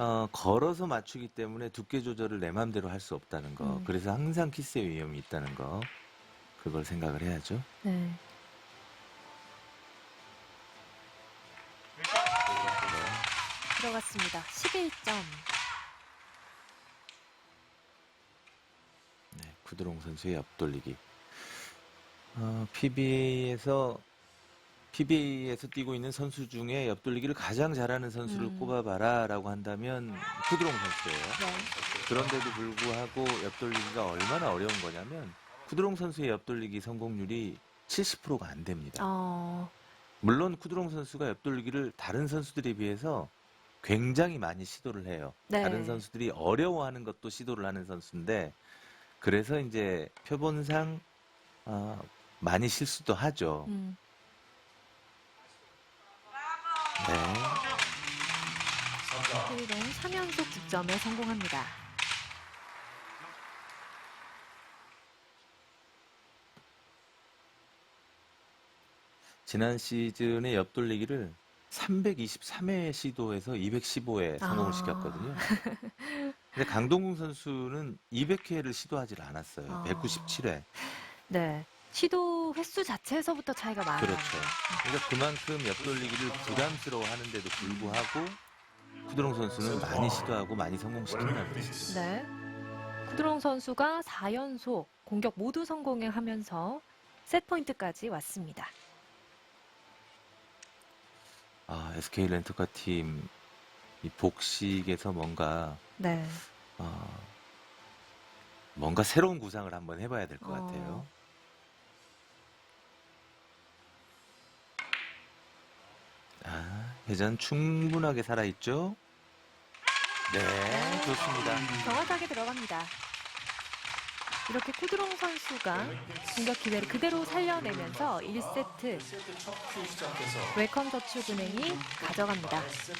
어, 걸어서 맞추기 때문에 두께 조절을 내 맘대로 할 수 없다는 거. 음. 그래서 항상 키스의 위험이 있다는 거. 그걸 생각을 해야죠. 네. 들어갔습니다. 11점. 네, 구드롱 선수의 옆돌리기. 어, PBA에서 PBA에서 뛰고 있는 선수 중에 옆돌리기를 가장 잘하는 선수를 음. 꼽아봐라라고 한다면 구드롱 선수예요. 네. 그런데도 불구하고 옆돌리기가 얼마나 어려운 거냐면 구드롱 선수의 옆돌리기 성공률이 70%가 안 됩니다. 어, 물론 쿠드롱 선수가 옆돌리기를 다른 선수들에 비해서 굉장히 많이 시도를 해요. 네. 다른 선수들이 어려워하는 것도 시도를 하는 선수인데 그래서 이제 표본상 어, 많이 실수도 하죠. 음, 네. 최희동 3연속 득점에 성공합니다. 지난 시즌에 옆돌리기를 323회 시도해서 215회 성공을 아. 시켰거든요. 근데 강동궁 선수는 200회를 시도하지 않았어요. 아. 197회. 네. 시도 횟수 자체에서부터 차이가 많아요. 그렇죠. 그러니까 그만큼 옆돌리기를 부담스러워 하는데도 불구하고 쿠드롱 선수는 많이 시도하고 많이 성공시킨다는 뜻이죠. 네. 구드롱 선수가 4연속 공격 모두 성공하면서 셋 포인트까지 왔습니다. 아, SK 렌터카 팀, 이 복식에서 뭔가, 네. 어, 뭔가 새로운 구상을 한번 해봐야 될 것 어. 같아요. 회전 충분하게 살아있죠? 네, 좋습니다. 정확하게 들어갑니다. 이렇게 쿠드롱 선수가 공격 기회를 그대로 살려내면서 1세트 웰컴 저축은행이 가져갑니다.